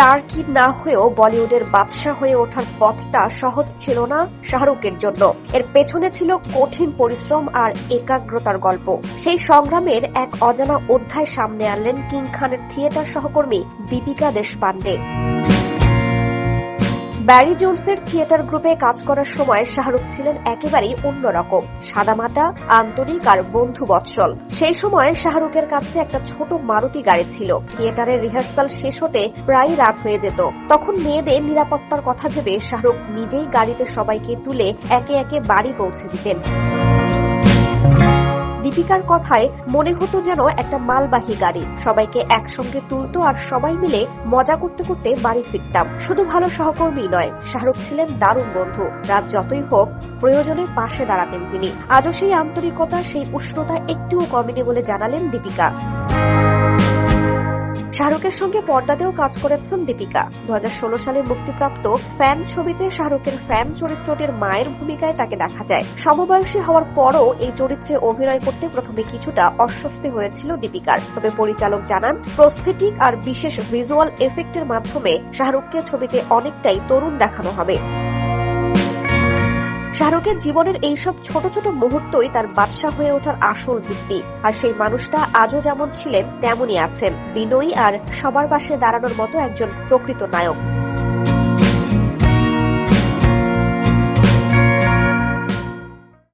Star না হয়েও বলিউডের বাদশাহ হয়ে ওঠার পথটা সহজ ছিল না শাহরুখের জন্য। এর পেছনে ছিল কঠিন পরিশ্রম আর একাগ্রতার গল্প। সেই সংগ্রামের এক অজানা অধ্যায় সামনে আনলেন কিং খানের থিয়েটার সহকর্মী দীপিকা দেশপান্ডে ব্যারি জোনসের থিয়েটার গ্রুপে কাজ করার সময় শাহরুখ ছিলেন একেবারেই অন্যরকম সাদামাটা, আন্তরিক আর বন্ধু বৎসল সেই সময় শাহরুখের কাছে একটা ছোট মারুতি গাড়ি ছিল। থিয়েটারের রিহার্সাল শেষ হতে প্রায় রাত হয়ে যেত। তখন মেয়েদের নিরাপত্তার কথা ভেবে শাহরুখ নিজেই গাড়িতে সবাইকে তুলে একে একে বাড়ি পৌঁছে দিতেন। দীপিকার কথায় মনে হতো যেন একটা মালবাহী গাড়ি। সবাইকে একসঙ্গে তুলতো আর সবাই মিলে মজা করতে করতে বাড়ি ফিরতাম। শুধু ভালো সহকর্মী নয়, শাহরুখ ছিলেন দারুণ বন্ধু। রাত যতই হোক, প্রয়োজনে পাশে দাঁড়াতেন তিনি। আজও সেই আন্তরিকতা, সেই উষ্ণতা একটুও কমেনি বলে জানালেন দীপিকা। শাহরুখের সঙ্গে পর্দাতেও কাজ করেছেন দীপিকা। দু হাজার ষোলো সালে মুক্তিপ্রাপ্ত ফ্যান ছবিতে শাহরুখের ফ্যান চরিত্রটির মায়ের ভূমিকায় তাকে দেখা যায়। সমবয়সী হওয়ার পরও এই চরিত্রে অভিনয় করতে প্রথমে কিছুটা অস্বস্তি হয়েছিল দীপিকার। তবে পরিচালক জানান, প্রস্থেটিক আর বিশেষ ভিজুয়াল এফেক্টের মাধ্যমে শাহরুখকে ছবিতে অনেকটাই তরুণ দেখানো হবে। শাহরুখের জীবনের এইসব ছোট ছোট মুহূর্তই তার বাদশাহ হয়ে ওঠার আসল ভিত্তি। আর সেই মানুষটা আজও যেমন ছিলেন, তেমনই আছেন। বিনয়ী আর সবার পাশে দাঁড়ানোর মতো একজন প্রকৃত নায়ক।